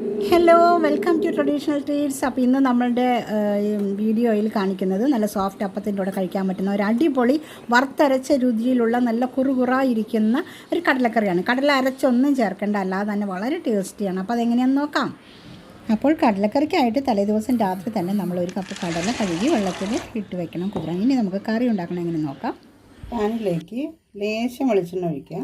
Hello welcome to traditional treats അപ്പോൾ ഇന്ന് നമ്മളുടെ വീഡിയോയിൽ കാണിക്കുന്നത് നല്ല സോഫ്റ്റ് അപ്പത്തിന്റെ കൂടെ കഴിക്കാൻ പറ്റുന്ന ഒരു അടിപൊളി വറുത്തരച്ച രുചിയിലുള്ള നല്ല കുറുകുറായിരിക്കുന്ന ഒരു കടലക്കറിയാണ്. കടല അരച്ചൊന്നും ചേർക്കേണ്ട അല്ലാതെ തന്നെ വളരെ ടേസ്റ്റിയാണ് അപ്പോൾ അതെങ്ങനെയാണെന്ന് നോക്കാം. അപ്പോൾ കടലക്കറിക്കായിട്ട് തലേദിവസം രാത്രി തന്നെ നമ്മൾ ഒരു കപ്പ് കടല കഴുകി വെള്ളത്തിൽ ഇട്ട് വെക്കണം കുതിരാൻ. ഇനി നമുക്ക് കറി ഉണ്ടാക്കണം എങ്ങനെ നോക്കാം. പാനിലേക്ക് ലേശം വെളിച്ചെണ്ണ ഒഴിക്കുക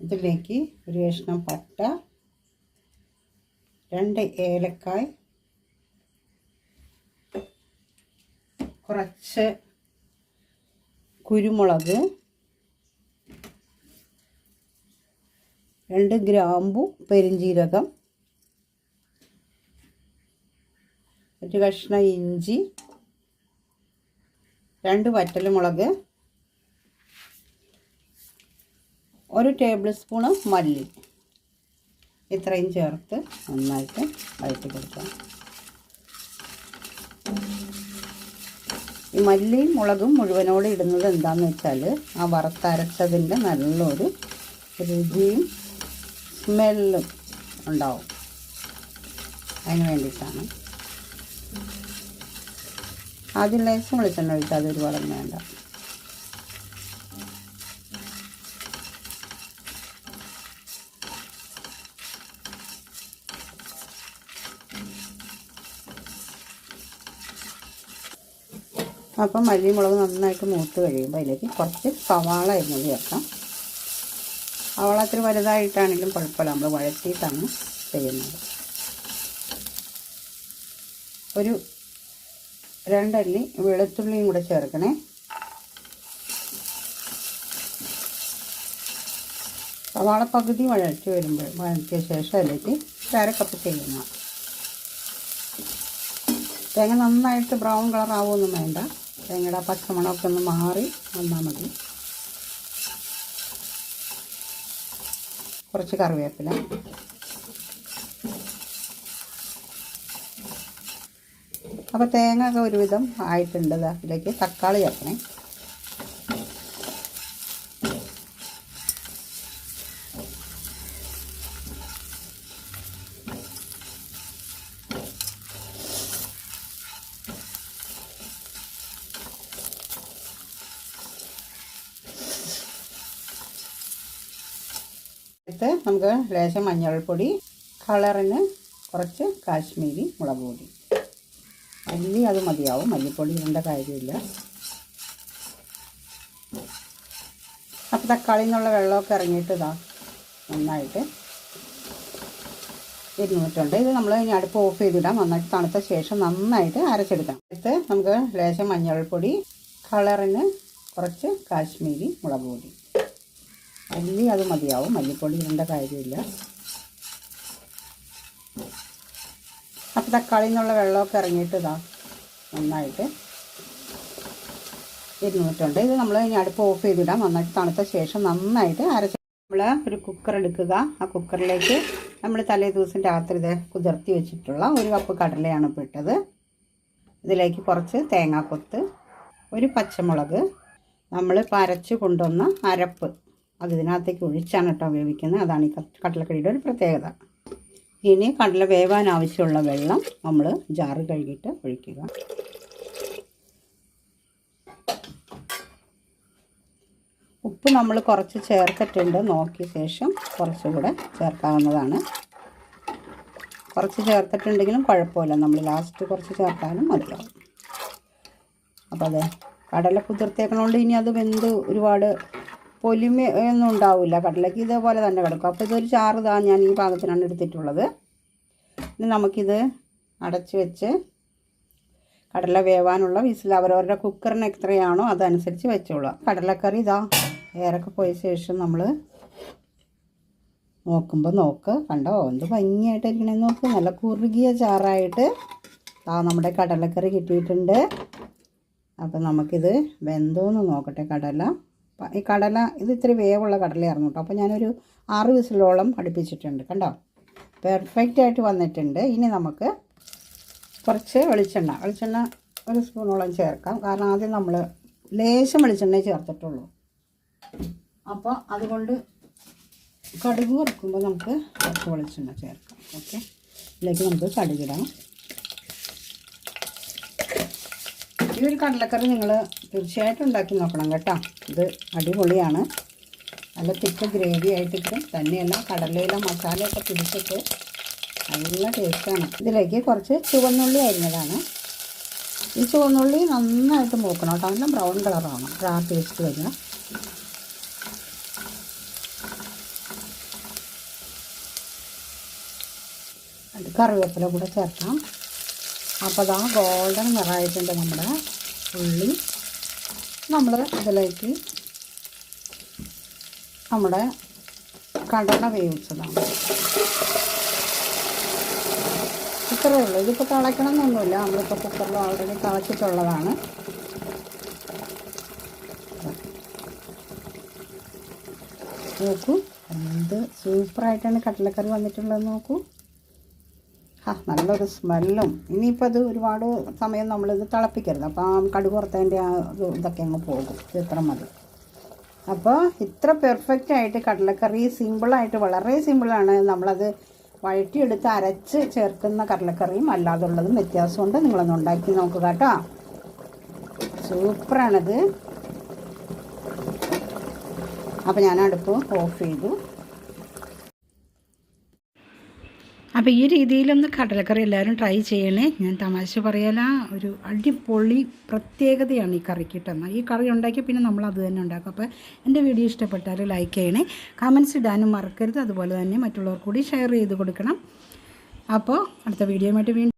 ഇതിലേക്ക് ഒരു കഷ്ണം പട്ട രണ്ട് ഏലക്കായ് കുറച്ച് കുരുമുളക് രണ്ട് ഗ്രാമ്പു പെരിഞ്ജീരകം ഒരു കഷ്ണം ഇഞ്ചി രണ്ട് വറ്റൽമുളക് ഒരു ടേബിൾ സ്പൂണ് മല്ലി. ഇത്രയും ചേർത്ത് നന്നായിട്ട് വഴറ്റി കൊടുക്കാം. ഈ മല്ലിയും മുളകും മുഴുവനോടെ ഇടുന്നത് എന്താണെന്ന് വെച്ചാൽ ആ വറുത്തരച്ചതിന്റെ നല്ലൊരു രുചിയും സ്മെല്ലും ഉണ്ടാവും. അതിന് വേണ്ടിയിട്ടാണ്. ആദ്യം ലേശം വെളിച്ചെണ്ണ ഒഴിച്ചാൽ അതൊരു വളം വേണ്ട. അപ്പം മല്ലി മുളക് നന്നായിട്ട് മൂത്ത് കഴിയുമ്പോൾ അതിലേക്ക് കുറച്ച് സവാള എന്നത് ചേർക്കാം. സവാള അത്ര വലുതായിട്ടാണെങ്കിലും കുഴപ്പമില്ല. നമ്മൾ വഴറ്റിയിട്ടാണ് ചെയ്യുന്നത്. ഒരു രണ്ടല്ലി വെളുത്തുള്ളിയും കൂടെ ചേർക്കണേ. സവാള പകുതി വഴറ്റി വരുമ്പോൾ വഴറ്റിയ ശേഷം അതിലേക്ക് അര കപ്പ് ചെയ്യുന്ന തേങ്ങ നന്നായിട്ട് ബ്രൗൺ കളർ ആവുമൊന്നും വേണ്ട. തേങ്ങയുടെ പച്ചമണമൊക്കെ ഒന്ന് മാറി വന്നാൽ മതി. കുറച്ച് കറിവേപ്പില. അപ്പോൾ തേങ്ങ ഒക്കെ ഒരുവിധം ആയിട്ടുണ്ട് ഇതിലേക്ക് തക്കാളി ചേർക്കണേ. അടുത്ത് നമുക്ക് ലേശം മഞ്ഞൾപ്പൊടി കളറിന് കുറച്ച് കാശ്മീരി മുളക് പൊടി. മല്ലി അത് മതിയാവും മല്ലിപ്പൊടി ഇടേണ്ട കാര്യമില്ല. അപ്പോൾ തക്കാളി എന്നുള്ള വെള്ളമൊക്കെ ഇറങ്ങിയിട്ട് ഇതാ നന്നായിട്ട് ഇരുന്നിട്ടുണ്ട് ഇത് നമ്മൾ ഇനി അടുപ്പ് ഓഫ് ചെയ്തിടാം. നന്നായിട്ട് തണുത്ത ശേഷം നന്നായിട്ട് അരച്ചെടുക്കാം. അടുത്ത് നമുക്ക് ലേശം മഞ്ഞൾപ്പൊടി കളറിന് കുറച്ച് കാശ്മീരി മുളക് പൊടി. മല്ലി അത് മതിയാവും. മല്ലിപ്പൊടി ഇടേണ്ട കാര്യമില്ല. അപ്പോൾ തക്കാളിയിൽ നിന്നുള്ള വെള്ളമൊക്കെ ഇറങ്ങിയിട്ട് ഇതാ നന്നായിട്ട് ഇരുന്നിട്ടുണ്ട് ഇത് നമ്മൾ ഇനി അടുപ്പ് ഓഫ് ചെയ്തിടാം. നന്നായിട്ട് തണുത്ത ശേഷം നന്നായിട്ട് അരച്ച നമ്മൾ ഒരു കുക്കർ എടുക്കുക. ആ കുക്കറിലേക്ക് നമ്മൾ തലേ ദിവസം രാത്രി ഇത് കുതിർത്തി വെച്ചിട്ടുള്ള ഒരു കപ്പ് കടലയാണ് ഇപ്പോൾ ഇതിലേക്ക് കുറച്ച് തേങ്ങാക്കൊത്ത് ഒരു പച്ചമുളക് നമ്മൾ ഇപ്പോൾ അരച്ച് കൊണ്ടുവന്ന അരപ്പ്. അത് ഇതിനകത്തേക്ക് ഒഴിച്ചാണ് കേട്ടോ വേവിക്കുന്നത്. അതാണ് ഈ കടലക്കടിയുടെ ഒരു പ്രത്യേകത. ഇനി കടല വേവാൻ ആവശ്യമുള്ള വെള്ളം നമ്മൾ ജാറ് കഴുകിയിട്ട് ഒഴിക്കുക. ഉപ്പ് നമ്മൾ കുറച്ച് ചേർത്തിട്ടുണ്ട്. നോക്കിയ ശേഷം കുറച്ചുകൂടെ ചേർക്കാവുന്നതാണ്. കുറച്ച് ചേർത്തിട്ടുണ്ടെങ്കിലും കുഴപ്പമില്ല. നമ്മൾ ലാസ്റ്റ് കുറച്ച് ചേർത്താലും മതിയാവും. അപ്പോൾ അതെ കടല കുതിർത്തേക്കണോണ്ട് ഇനി അത് വെന്ത് ഒരുപാട് പൊലിമ ഒന്നും ഉണ്ടാവില്ല കടലയ്ക്ക് ഇതേപോലെ തന്നെ കിടക്കും. അപ്പോൾ ഇതൊരു ചാറ് താ ഞാൻ ഈ പാകത്തിനാണ് എടുത്തിട്ടുള്ളത്. ഇനി നമുക്കിത് അടച്ച് വെച്ച് കടല വേവാനുള്ള വിസിൽ അവരവരുടെ കുക്കറിന് എത്രയാണോ അതനുസരിച്ച് വെച്ചോളുക കടലക്കറി ഇതാ ഏറൊക്കെ പോയ ശേഷം നമ്മൾ നോക്കുമ്പോൾ നോക്ക്. കണ്ടോ? എന്ത് ഭംഗിയായിട്ട് ഇരിക്കണേന്ന് നോക്ക്. നല്ല കുറുകിയ ചാറായിട്ട് ആ നമ്മുടെ കടലക്കറി കിട്ടിയിട്ടുണ്ട്. അപ്പം നമുക്കിത് വെന്തോന്ന് നോക്കട്ടെ കടല. ഈ കടല ഇത് ഇത്തിരി വേവുള്ള കടലയായിരുന്നു കേട്ടോ. അപ്പോൾ ഞാനൊരു ആറ് വിസിലോളം അടുപ്പിച്ചിട്ടുണ്ട് കണ്ടോ? പെർഫെക്റ്റ് ആയിട്ട് വന്നിട്ടുണ്ട്. ഇനി നമുക്ക് കുറച്ച് വെളിച്ചെണ്ണ വെളിച്ചെണ്ണ ഒരു സ്പൂണോളം ചേർക്കാം. കാരണം ആദ്യം നമ്മൾ ലേശം വെളിച്ചെണ്ണ ചേർത്തിട്ടുള്ളൂ. അപ്പോൾ അതുകൊണ്ട് കടുക് വറുക്കുമ്പോൾ നമുക്ക് കുറച്ച് വെളിച്ചെണ്ണ ചേർക്കാം. ഓക്കെ? ഇതിലേക്ക് നമുക്ക് കടുകിടാം. ഈ ഒരു കടലക്കറി നിങ്ങൾ തീർച്ചയായിട്ടും ഉണ്ടാക്കി നോക്കണം കേട്ടോ. ഇത് അടിപൊളിയാണ്. നല്ല തിക്ക് ഗ്രേവി ആയിട്ട് കിട്ടും. തന്നെയല്ല കടലയിലെ മസാലയൊക്കെ പിടിച്ചിട്ട് നല്ല ടേസ്റ്റാണ്. ഇതിലേക്ക് കുറച്ച് ചുവന്നുള്ളി അരിഞ്ഞതാണ്. ഈ ചുവന്നുള്ളി നന്നായിട്ട് മൂക്കണം കേട്ടോ. നല്ല ബ്രൗൺ കളറാണ്. ആ ടേസ്റ്റ് വരിക. അത് കറിവേപ്പില കൂടെ ചേർക്കാം. അപ്പോൾ അതാ ഗോൾഡൻ നിറമായിട്ടുണ്ട് നമ്മുടെ. ഉള്ളി. നമ്മൾ ഇതിലേക്ക് നമ്മുടെ കടല വേവിച്ചതാണ്. ഇത്രയേ ഉള്ളൂ. ഇതിപ്പോൾ തിളയ്ക്കണം എന്നൊന്നുമില്ല നമ്മളിപ്പോൾ കുക്കറിൽ ഓൾറെഡി തിളച്ചിട്ടുള്ളതാണ്. നോക്കൂ. എന്ത് സൂപ്പറായിട്ടാണ് കടലക്കറി വന്നിട്ടുള്ളത് നോക്കൂ. ആ നല്ലൊരു സ്മെല്ലും. ഇനിയിപ്പോൾ അത് ഒരുപാട് സമയം നമ്മളിത് തിളപ്പിക്കരുത്. അപ്പോൾ ആ കടുക് ആ ഇതൊക്കെ അങ്ങ് പോകും. ഇത് ഇത്ര മതി. അപ്പോൾ ഇത്ര പെർഫെക്റ്റ് ആയിട്ട് കടലക്കറി സിമ്പിളായിട്ട് വളരെ സിമ്പിളാണ് നമ്മളത് വഴറ്റിയെടുത്ത് അരച്ച് ചേർക്കുന്ന കടലക്കറിയും അല്ലാതുള്ളതും വ്യത്യാസമുണ്ട് നിങ്ങളൊന്ന് ഉണ്ടാക്കി നോക്കുക കേട്ടോ. സൂപ്പറാണിത്. അപ്പോൾ ഞാൻ അടുപ്പ് ഓഫ് ചെയ്തു. അപ്പോൾ ഈ രീതിയിലൊന്ന് കടലക്കറി എല്ലാവരും ട്രൈ ചെയ്യണേ. ഞാൻ തമാശ പറയാല ഒരു അടിപൊളി പ്രത്യേകതയാണ് ഈ കറിക്ക് കിട്ടുന്നത് ഈ കറി ഉണ്ടാക്കി പിന്നെ നമ്മൾ അത് തന്നെ ഉണ്ടാക്കും. അപ്പോൾ എന്റെ വീഡിയോ ഇഷ്ടപ്പെട്ടാൽ ലൈക്ക് ചെയ്യണേ. കമൻസ് ഇടാനും മറക്കരുത്. അതുപോലെ തന്നെ മറ്റുള്ളവർ കൂടി ഷെയർ ചെയ്ത് കൊടുക്കണം. അപ്പോൾ അടുത്ത വീഡിയോയുമായിട്ട് വീണ്ടും